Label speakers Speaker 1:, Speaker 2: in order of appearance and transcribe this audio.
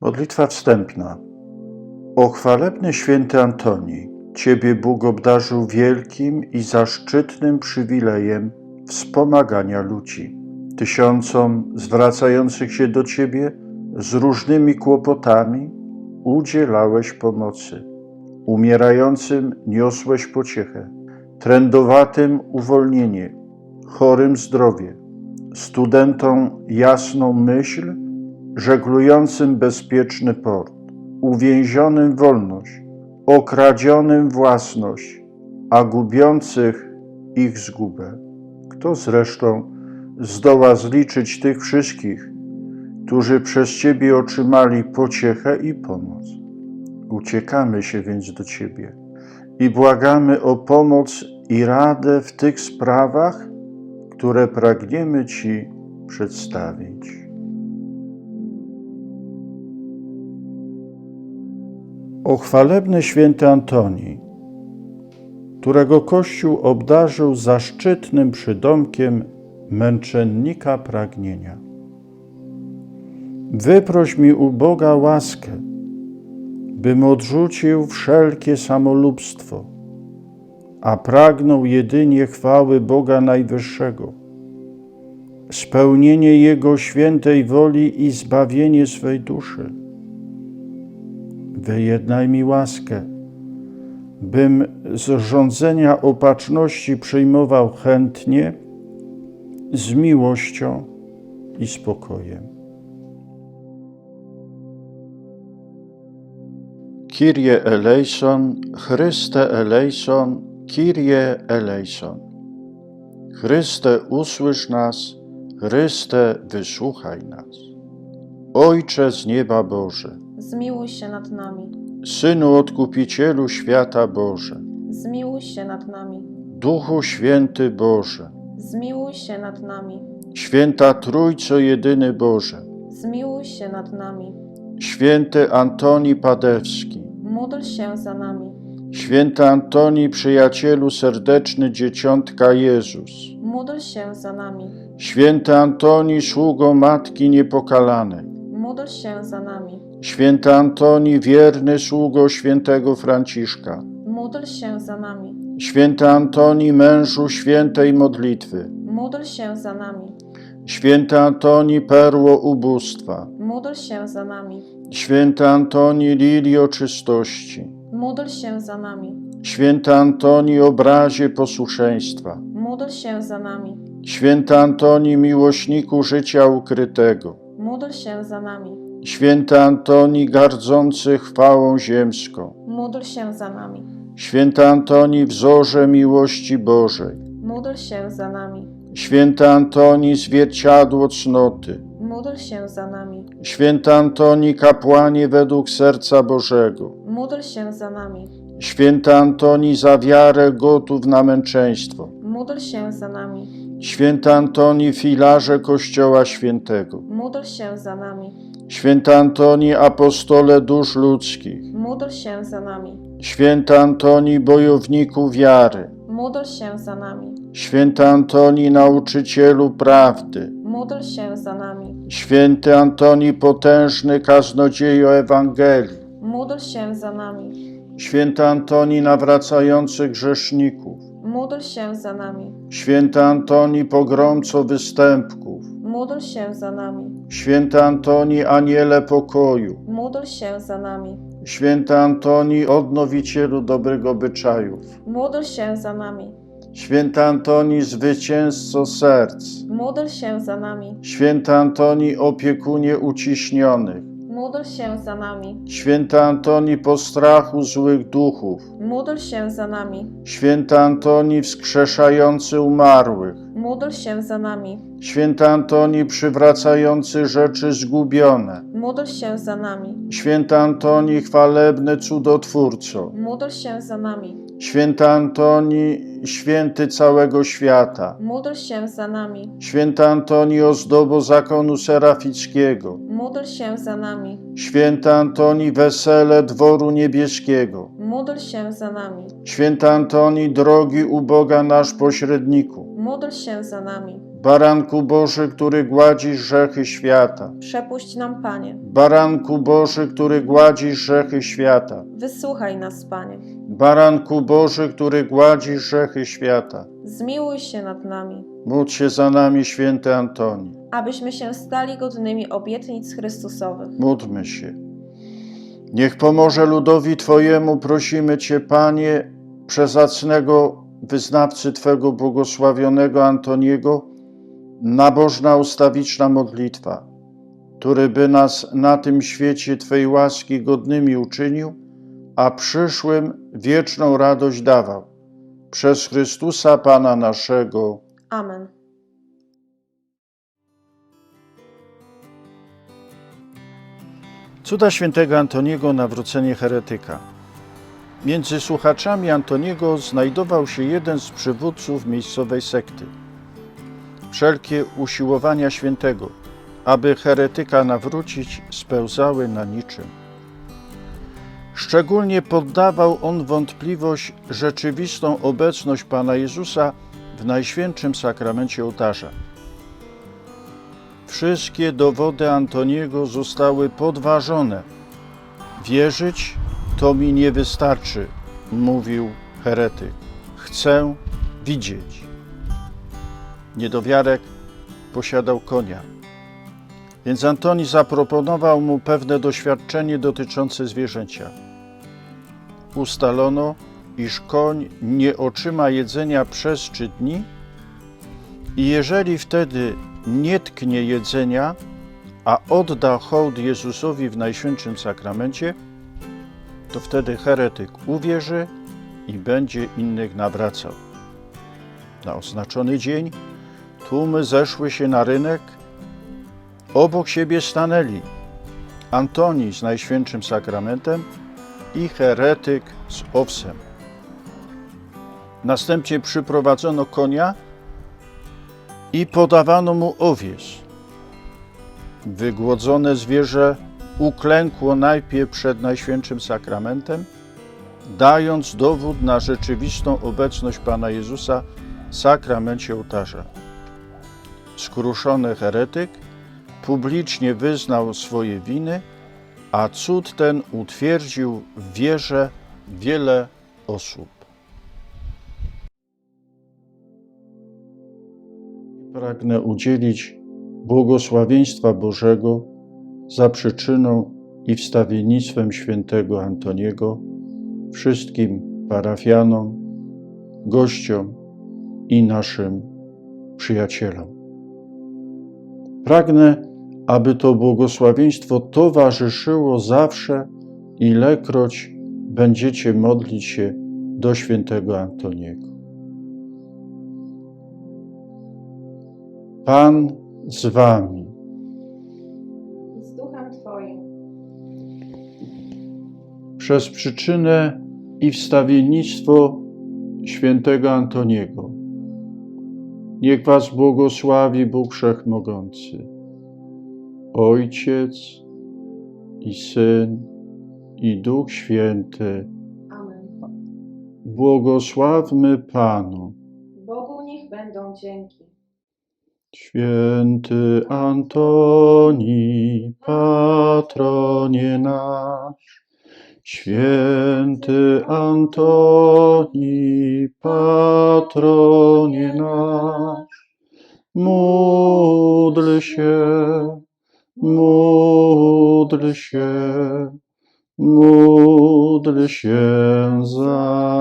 Speaker 1: Modlitwa wstępna. O chwalebny święty Antoni, Ciebie Bóg obdarzył wielkim i zaszczytnym przywilejem wspomagania ludzi. Tysiącom zwracających się do Ciebie z różnymi kłopotami udzielałeś pomocy. Umierającym niosłeś pociechę, trędowatym uwolnienie, chorym zdrowie, studentom jasną myśl, żeglującym bezpieczny port, uwięzionym wolność, okradzionym własność, a gubiących ich zgubę. Kto zresztą zdoła zliczyć tych wszystkich, którzy przez Ciebie otrzymali pociechę i pomoc? Uciekamy się więc do Ciebie i błagamy o pomoc i radę w tych sprawach, które pragniemy Ci przedstawić. O chwalebny święty Antoni, którego Kościół obdarzył zaszczytnym przydomkiem męczennika pragnienia. Wyproś mi u Boga łaskę, bym odrzucił wszelkie samolubstwo, a pragnął jedynie chwały Boga Najwyższego, spełnienie Jego świętej woli i zbawienie swej duszy. Wyjednaj mi łaskę, bym z rządzenia opatrzności przyjmował chętnie, z miłością i spokojem. Kyrie eleison, Chryste eleison, Kyrie eleison. Chryste, usłysz nas, Chryste, wysłuchaj nas. Ojcze z nieba Boże,
Speaker 2: Zmiłuj się nad nami.
Speaker 1: Synu Odkupicielu świata Boże,
Speaker 2: Zmiłuj się nad nami.
Speaker 1: Duchu Święty Boże,
Speaker 2: Zmiłuj się nad nami.
Speaker 1: Święta Trójco Jedyny Boże,
Speaker 2: Zmiłuj się nad nami.
Speaker 1: Święty Antoni Padewski,
Speaker 2: Módl się za nami.
Speaker 1: Święty Antoni Przyjacielu Serdeczny Dzieciątka Jezus,
Speaker 2: Módl się za nami.
Speaker 1: Święty Antoni Sługo Matki Niepokalanej,
Speaker 2: Módl się za nami.
Speaker 1: Święty Antoni Wierny Sługo Świętego Franciszka,
Speaker 2: Módl się za nami.
Speaker 1: Święty Antoni Mężu Świętej Modlitwy,
Speaker 2: Módl się za nami.
Speaker 1: Święty Antoni Perło Ubóstwa,
Speaker 2: Módl się za nami.
Speaker 1: Święty Antoni Lilio Czystości,
Speaker 2: Módl się za nami.
Speaker 1: Święty Antoni Obrazie Posłuszeństwa,
Speaker 2: Módl się za nami.
Speaker 1: Święty Antoni Miłośniku Życia Ukrytego,
Speaker 2: Módl się za nami.
Speaker 1: Święty Antoni Gardzący Chwałą Ziemską,
Speaker 2: Módl się za nami.
Speaker 1: Święty Antoni Wzorze Miłości Bożej,
Speaker 2: Módl się za nami.
Speaker 1: Święty Antoni Zwierciadło Cnoty,
Speaker 2: Módl się za nami.
Speaker 1: Święty Antoni Kapłanie według Serca Bożego,
Speaker 2: Módl się za nami.
Speaker 1: Święty Antoni za wiarę gotów na męczeństwo,
Speaker 2: Módl się za nami.
Speaker 1: Święty Antoni Filarze Kościoła Świętego,
Speaker 2: Módl się za nami.
Speaker 1: Święty Antoni Apostole Dusz Ludzkich,
Speaker 2: Módl się za nami.
Speaker 1: Święty Antoni Bojowniku Wiary,
Speaker 2: Módl się za nami.
Speaker 1: Święty Antoni Nauczycielu Prawdy,
Speaker 2: Módl się za nami.
Speaker 1: Święty Antoni Potężny Kaznodziejo Ewangelii,
Speaker 2: Módl się za nami.
Speaker 1: Święty Antoni Nawracający Grzeszników,
Speaker 2: Módl się za nami.
Speaker 1: Święty Antoni Pogromco Występków,
Speaker 2: Módl się za nami.
Speaker 1: Święty Antoni Aniele Pokoju,
Speaker 2: Módl się za nami.
Speaker 1: Święty Antoni Odnowicielu Dobrych Obyczajów,
Speaker 2: Módl się za nami.
Speaker 1: Święty Antoni Zwycięzco Serc,
Speaker 2: Módl się za nami.
Speaker 1: Święty Antoni Opiekunie Uciśnionych,
Speaker 2: Módl się za nami.
Speaker 1: Święty Antoni Postrachu Złych Duchów,
Speaker 2: Módl się za nami.
Speaker 1: Święty Antoni Wskrzeszający Umarłych,
Speaker 2: Módl się za nami.
Speaker 1: Święty Antoni Przywracający Rzeczy Zgubione,
Speaker 2: Módl się za nami.
Speaker 1: Święty Antoni Chwalebny Cudotwórco,
Speaker 2: Módl się za nami.
Speaker 1: Święty Antoni Święty całego świata,
Speaker 2: Módl się za nami.
Speaker 1: Święty Antoni Ozdobo Zakonu Serafickiego,
Speaker 2: Módl się za nami.
Speaker 1: Święty Antoni Wesele Dworu Niebieskiego,
Speaker 2: Módl się za nami.
Speaker 1: Święty Antoni Drogi u Boga nasz pośredniku,
Speaker 2: Módl się za nami.
Speaker 1: Baranku Boży, który gładzisz grzechy świata.
Speaker 2: Przepuść nam, Panie.
Speaker 1: Baranku Boży, który gładzisz grzechy świata.
Speaker 2: Wysłuchaj nas, Panie.
Speaker 1: Baranku Boży, który gładzisz grzechy świata.
Speaker 2: Zmiłuj się nad nami,
Speaker 1: Módl się za nami, święty Antoni.
Speaker 2: abyśmy się stali godnymi obietnic Chrystusowych.
Speaker 1: Módlmy się. Niech pomoże ludowi Twojemu, prosimy Cię, Panie, przezacnego wyznawcy Twego błogosławionego Antoniego, nabożna ustawiczna modlitwa, który by nas na tym świecie Twej łaski godnymi uczynił, a przyszłym wieczną radość dawał. Przez Chrystusa Pana naszego.
Speaker 2: Amen.
Speaker 1: Cuda świętego Antoniego nawrócenie heretyka. Między słuchaczami Antoniego znajdował się jeden z przywódców miejscowej sekty. Wszelkie usiłowania świętego, aby heretyka nawrócić, spełzały na niczym. Szczególnie poddawał on wątpliwość rzeczywistą obecność Pana Jezusa w Najświętszym Sakramencie Ołtarza. Wszystkie dowody Antoniego zostały podważone. Wierzyć to mi nie wystarczy, mówił heretyk. Chcę widzieć. Niedowiarek posiadał konia. Więc Antoni zaproponował mu pewne doświadczenie dotyczące zwierzęcia. Ustalono, iż koń nie otrzyma jedzenia przez trzy dni i jeżeli wtedy nie tknie jedzenia, a odda hołd Jezusowi w Najświętszym Sakramencie, to wtedy heretyk uwierzy i będzie innych nawracał. Na oznaczony dzień tłumy zeszły się na rynek, obok siebie stanęli Antoni z Najświętszym Sakramentem i heretyk z owsem. Następnie przyprowadzono konia i podawano mu owiec. Wygłodzone zwierzę uklękło najpierw przed Najświętszym Sakramentem, dając dowód na rzeczywistą obecność Pana Jezusa w sakramencie ołtarza. Skruszony heretyk publicznie wyznał swoje winy, a cud ten utwierdził w wierze wiele osób. Pragnę udzielić błogosławieństwa Bożego za przyczyną i wstawiennictwem świętego Antoniego wszystkim parafianom, gościom i naszym przyjacielom. Pragnę, aby to błogosławieństwo towarzyszyło zawsze, ilekroć będziecie modlić się do świętego Antoniego. Pan z wami. Przez przyczynę i wstawiennictwo świętego Antoniego. Niech was błogosławi Bóg Wszechmogący, Ojciec i Syn i Duch Święty.
Speaker 2: Amen.
Speaker 1: Błogosławmy Panu.
Speaker 2: Bogu niech będą dzięki.
Speaker 1: Święty Antoni, patronie nasz. Święty Antoni, patronie nasz. Módl się, módl się, módl się za